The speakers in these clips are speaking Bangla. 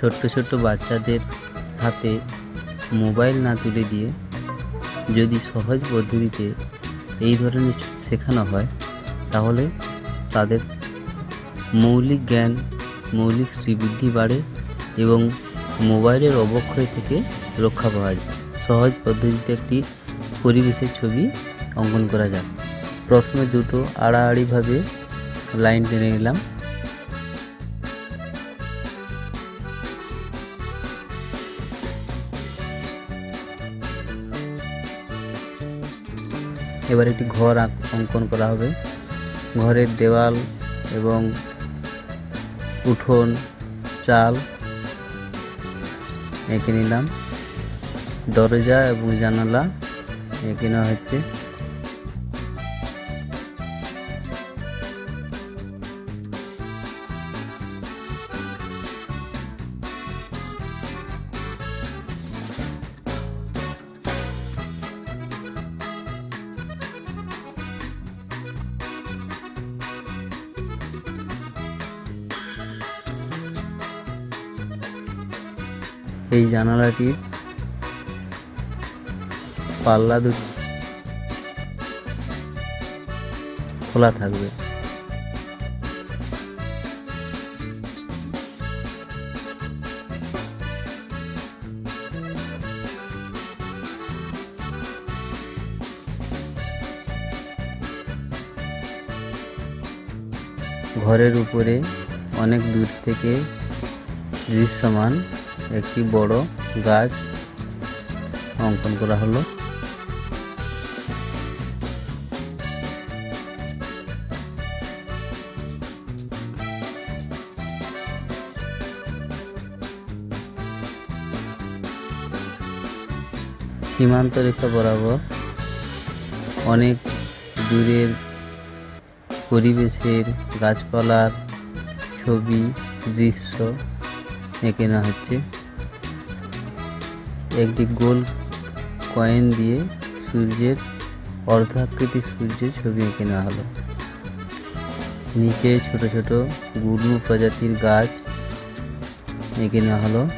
ছোট্ট ছোট্ট বাচ্চাদের হাতে মোবাইল না তুলে দিয়ে যদি সহজ পদ্ধতিতে এই ধরনের শেখানো হয়, তাহলে তাদের মৌলিক জ্ঞান, মৌলিক শ্রীবৃদ্ধি বাড়ে এবং মোবাইলের অবক্ষয় থেকে রক্ষা পাওয়া যায়। সহজ পদ্ধতিতে একটি পরিবেশের ছবি অঙ্কন করা যাক। প্রথমে দুটো আড়াআড়িভাবে লাইন টেনে নিলাম। এবার একটি ঘর অঙ্কন করা হবে। ঘরের দেওয়াল এবং উঠোন, চাল এঁকে নিলাম। দরজা এবং জানালা এঁকে নেওয়া হচ্ছে। এই জানালাটির পাল্লা দুটি খোলা থাকবে। ঘরের উপরে অনেক দূর থেকে দৃশ্যমান একটি বড় গাছ অঙ্কন করা হলো। সীমান্ত রেখা বরাবর অনেক দূরের পরিবেশের গাছপালার ছবি, দৃশ্য এঁকে হচ্ছে। একটি গোল কয়েন দিয়ে সূর্যের অর্ধাকৃতি সূর্যের ছবি এঁকে নেওয়া হলো। নিচে ছোট ছোট গুরু প্রজাতির গাছ এঁকে নেওয়া হলো।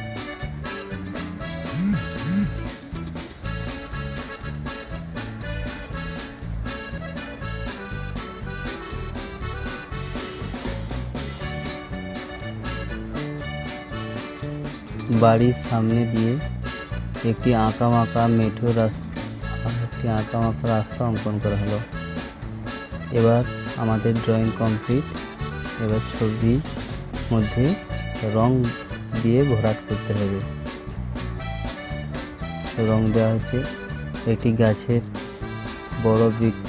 বাড়ির সামনে দিয়ে একটি আঁকা মাকা মেঠো রাস্তা একটি আঁকা মাকা রাস্তা অঙ্কন করা হলো। এবার আমাদের ড্রয়িং কমপ্লিট এবার ছবির মধ্যে রং দিয়ে ভরাট করতে হবে। রং দেওয়া হচ্ছে একটি গাছের বড় বৃক্ষ।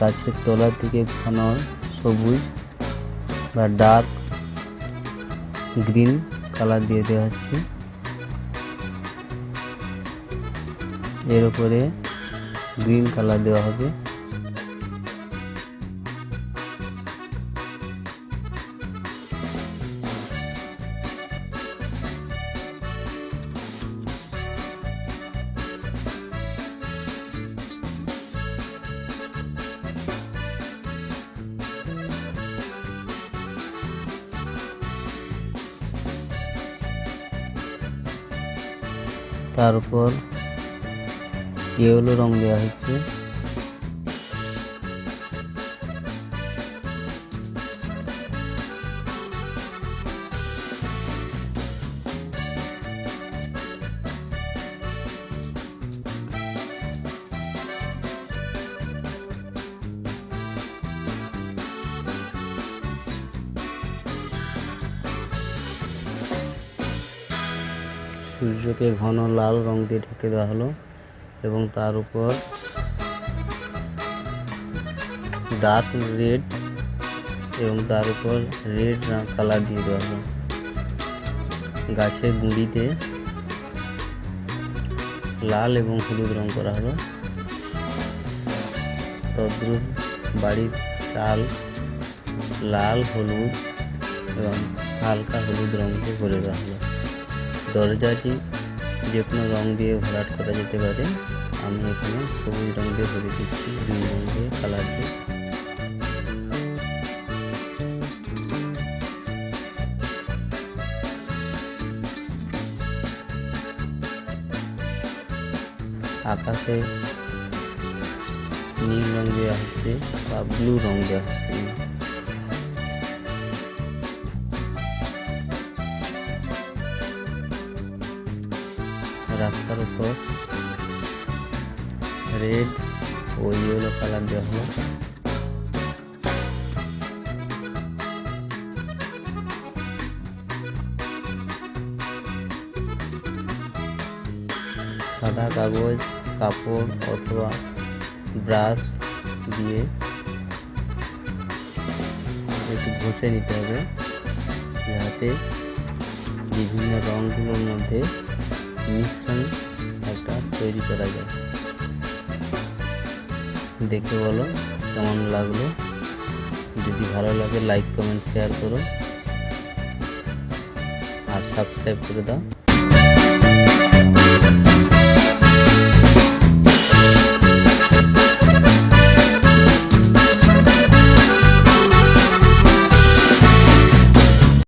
গাছের তলার দিকে ঘন সবুজ বা ডার্ক গ্রিন কালার দিয়ে দেওয়া হচ্ছে। এর উপরে গ্রিন কালার দেওয়া হবে। তার উপর ইয়েলো রং দেওয়া হচ্ছে সূর্যকে ঘন লাল রং দিয়ে ঢেকে দেওয়া হলো। এবং তার উপর ডার্ক রেড এবং তার উপর রেড কালার দিয়ে দেওয়া হলো। গাছের গুঁড়িতে লাল এবং হলুদ রং করা হলো। তদ্রুপ বাড়ির চাল লাল, হলুদ এবং হালকা হলুদ রং দিয়ে ভরে দেওয়া হলো। দরজাটি যে কোনো রং দিয়ে ভরাট করা যেতে পারে। আমি এখানে সবুজ রং দিয়ে ভরে দিচ্ছি গ্রিন রং দিয়ে কালার দিয়ে। আকাশে নীল রং দেওয়া হচ্ছে বা ব্লু রং দেওয়া হচ্ছে। রাস্তার উপর রেড ও ইয়েলো কালার দেওয়া হলো। সাদা কাগজ, কাপড় অথবা ব্রাশ দিয়ে একটু ঘষে নিতে হবে, যাতে বিভিন্ন রঙগুলোর মধ্যে মিশ্রণ একটা তৈরি করা যায়। দেখে বলো, কেমন লাগল? যদি ভালো লাগে লাইক কমেন্ট শেয়ার করো। আর সাবস্ক্রাইব করে দাও।